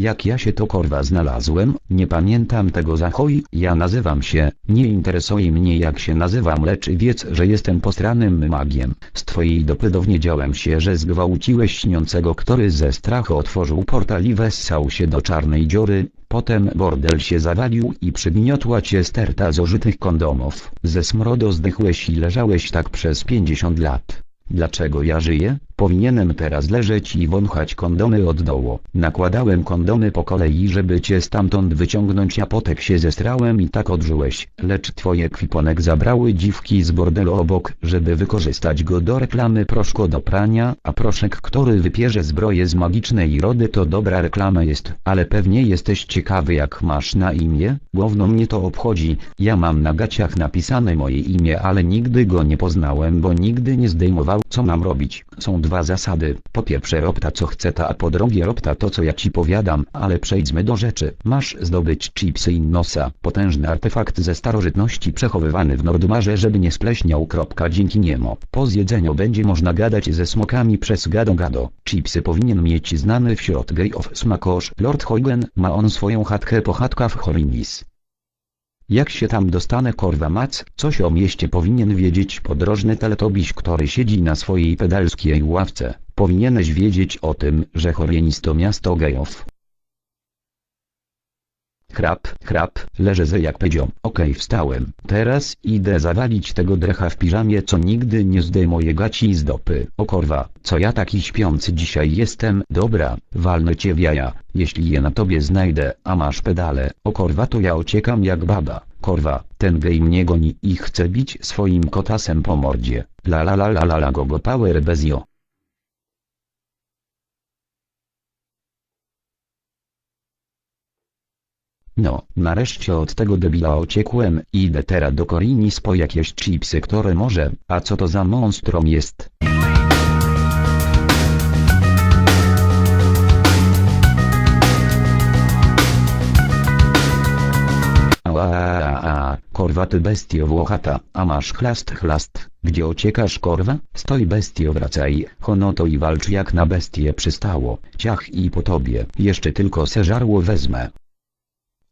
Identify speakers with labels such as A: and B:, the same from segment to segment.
A: Jak ja się to korwa znalazłem, nie pamiętam tego zachoj, ja nazywam się, nie interesuje mnie jak się nazywam lecz wiedz, że jestem postranym magiem. Z twojej dopy dowiedziałem się, że zgwałciłeś śniącego, który ze strachu otworzył portal i wessał się do czarnej dziury, Potem bordel się zawalił i przygniotła cię sterta zużytych kondomów. Ze smrodu zdechłeś i leżałeś tak przez 50 lat. Dlaczego ja żyję? Powinienem teraz leżeć i wąchać kondomy od dołu. Nakładałem kondomy po kolei, żeby cię stamtąd wyciągnąć, a potem się zestrałem i tak odżyłeś. Lecz twoje kwiponek zabrały dziwki z bordelu obok, żeby wykorzystać go do reklamy proszku do prania, a proszek, który wypierze zbroję z magicznej rody to dobra reklama jest. Ale pewnie jesteś ciekawy jak masz na imię? Główno mnie to obchodzi. Ja mam na gaciach napisane moje imię, ale nigdy go nie poznałem, bo nigdy nie zdejmował. Co mam robić? Są dwa zasady. Po pierwsze rob ta co chce ta, a po drugie rob ta to co ja ci powiadam, ale przejdźmy do rzeczy. Masz zdobyć chipsy innosa, potężny artefakt ze starożytności przechowywany w Nordmarze, żeby nie spleśniał. Kropka, dzięki niemu. Po zjedzeniu będzie można gadać ze smokami przez gado gado. Chipsy powinien mieć znany wśród gejów smakosz. Lord Huygen ma on swoją chatkę po chatkach Horinis. Jak się tam dostanę korwa mac, coś o mieście powinien wiedzieć podrożny teletobiś, który siedzi na swojej pedalskiej ławce. Powinieneś wiedzieć o tym, że Horienis to miasto gejów. Chrap, chrap, leżę ze jak powiedział. Okej wstałem. Teraz idę zawalić tego drecha w piżamie co nigdy nie zdejmuje gaci z dopy. O korwa, co ja taki śpiący dzisiaj jestem. Dobra, walnę cię w jaja, jeśli je na tobie znajdę, a masz pedale. O korwa to ja ociekam jak baba. Korwa, ten gej mnie goni i chce bić swoim kotasem po mordzie. La la la la la la go go power bezio. No, nareszcie od tego debila ociekłem idę teraz do Korinis po jakieś chipsy, które może, a co to za monstrum jest? Ała, korwaty bestio włochata, a masz chlast chlast, gdzie ociekasz korwa? Stoi bestio wracaj, hono to i walcz jak na bestie przystało, ciach i po tobie, jeszcze tylko seżarło wezmę.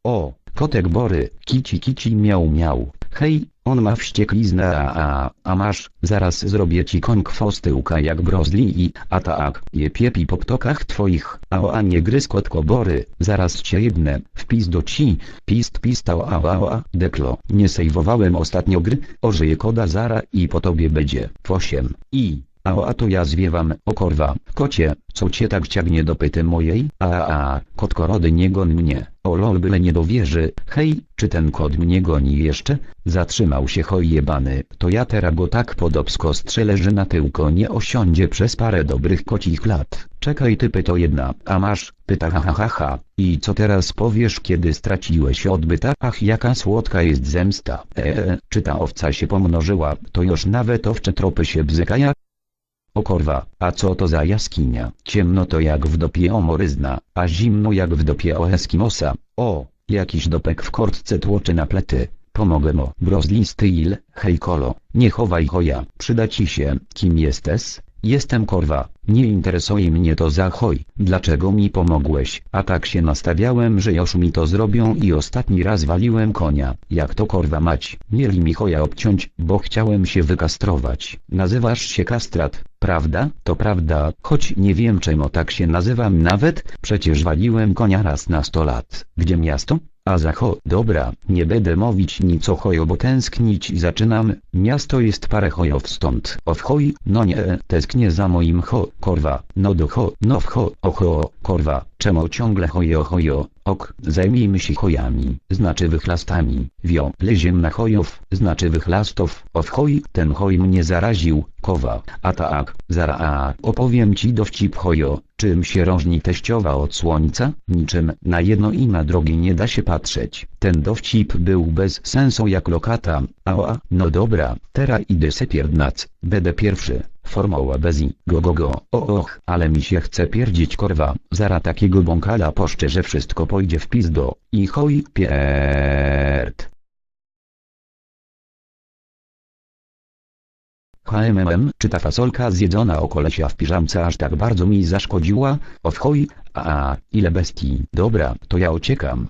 A: O, kotek Bory, kici kici miał miał, hej, on ma wściekliznę a a, a masz, zaraz zrobię ci koń kwostyłka jak brozli i, a tak, je piepi po ptokach twoich, a o a nie gryz kotko Bory, zaraz cię jednę, wpis do ci, pist pistał a a a, deklo, nie sejwowałem ostatnio gry, ożyje koda zara i po tobie będzie, w osiem, i, a o a to ja zwiewam, o korwa, kocie, co cię tak ciągnie do pyty mojej? A a a, kotko rody nie gon mnie, o lol byle nie dowierzy, hej, czy ten kot mnie goni jeszcze? Zatrzymał się hoj jebany, to ja teraz go tak podobsko strzelę, że na tyłko nie osiądzie przez parę dobrych kocich lat. Czekaj typy to jedna, a masz, pyta ha ha ha ha, i co teraz powiesz kiedy straciłeś odbyta? Ach jaka słodka jest zemsta, eee, czy ta owca się pomnożyła, to już nawet owcze tropy się bzykaja? O korwa, a co to za jaskinia? Ciemno to jak w dopie omoryzna, a zimno jak w dopie o Eskimosa. O, jakiś dopek w kortce tłoczy na plety. Pomogę mo. Brozli styl, hej kolo, nie chowaj hoja. Przyda ci się, kim jesteś? Jestem korwa, nie interesuje mnie to za hoj. Dlaczego mi pomogłeś? A tak się nastawiałem, że już mi to zrobią i ostatni raz waliłem konia. Jak to korwa mać? Mieli mi hoja obciąć, bo chciałem się wykastrować. Nazywasz się kastrat, prawda? To prawda, choć nie wiem czemu tak się nazywam nawet, przecież waliłem konia raz na sto lat. Gdzie miasto? A za ho, dobra, nie będę mówić nic o hojo, bo tęsknić zaczynam, miasto jest parę hojów stąd. O w hoj, no nie, tęsknię za moim ho, korwa, no do ho, no w ho, oho, korwa, czemu ciągle hojo hojo, ok, zajmijmy się hojami, znaczy wychlastami, wio, leziem na hojów, znaczy wychlastów, o w hoj, ten hoj mnie zaraził, kowa, a tak, zara a, opowiem ci dowcip hojo, czym się różni teściowa od słońca? Niczym, na jedno i na drugie nie da się patrzeć. Ten dowcip był bez sensu jak lokata, ała, no dobra, teraz idę se pierdnac, będę pierwszy. Formuła bez i, go go go, o och, ale mi się chce pierdzić korwa, zara takiego bąkala poszczę, że wszystko pójdzie w pizdo, i hoj pierd. HMM, czy ta fasolka zjedzona o kolesia w piżamce aż tak bardzo mi zaszkodziła? Ochoj, a, ile bestii. Dobra, to ja uciekam.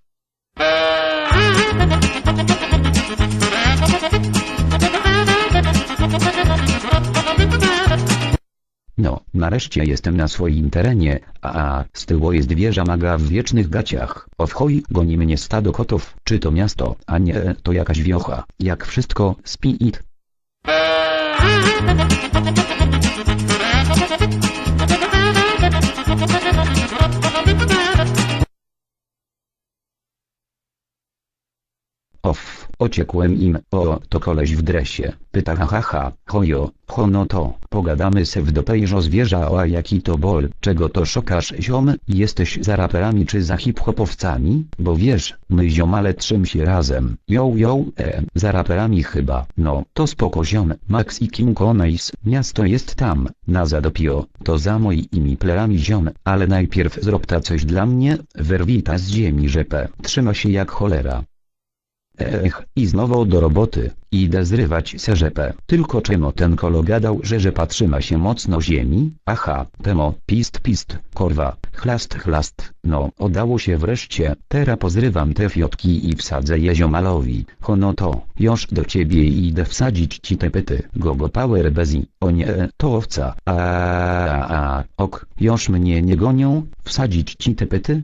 A: No, nareszcie jestem na swoim terenie, a, z tyłu jest wieża maga w wiecznych gaciach. Ochoj, goni mnie stado kotów, czy to miasto, a nie, to jakaś wiocha. Jak wszystko, speed. Off, ociekłem im, o, to koleś w dresie, pyta hahaha, hojo, hono to, pogadamy se w dopejżo zwierza o a jaki to bol, czego to szokasz ziom, jesteś za raperami czy za hip-hopowcami, bo wiesz, my ziomale trzym się razem, yo yo, e, za raperami chyba, no, to spoko ziom, Max i Kim Konais, miasto jest tam, na Zadopio, to za moimi plerami ziom, ale najpierw zrób ta coś dla mnie, werwita z ziemi rzepę, trzyma się jak cholera. Ech, i znowu do roboty, idę zrywać serzepę. Tylko czemu ten kolo gadał, że rzepa trzyma się mocno ziemi? Aha, temo, pist pist, korwa, chlast chlast, no, udało się wreszcie, teraz pozrywam te fiotki i wsadzę je ziomalowi. Hono to, już do ciebie idę wsadzić ci te pyty. Gogo power bezi, o nie, to owca, a, a, a ok, już mnie nie gonią, wsadzić ci te pyty?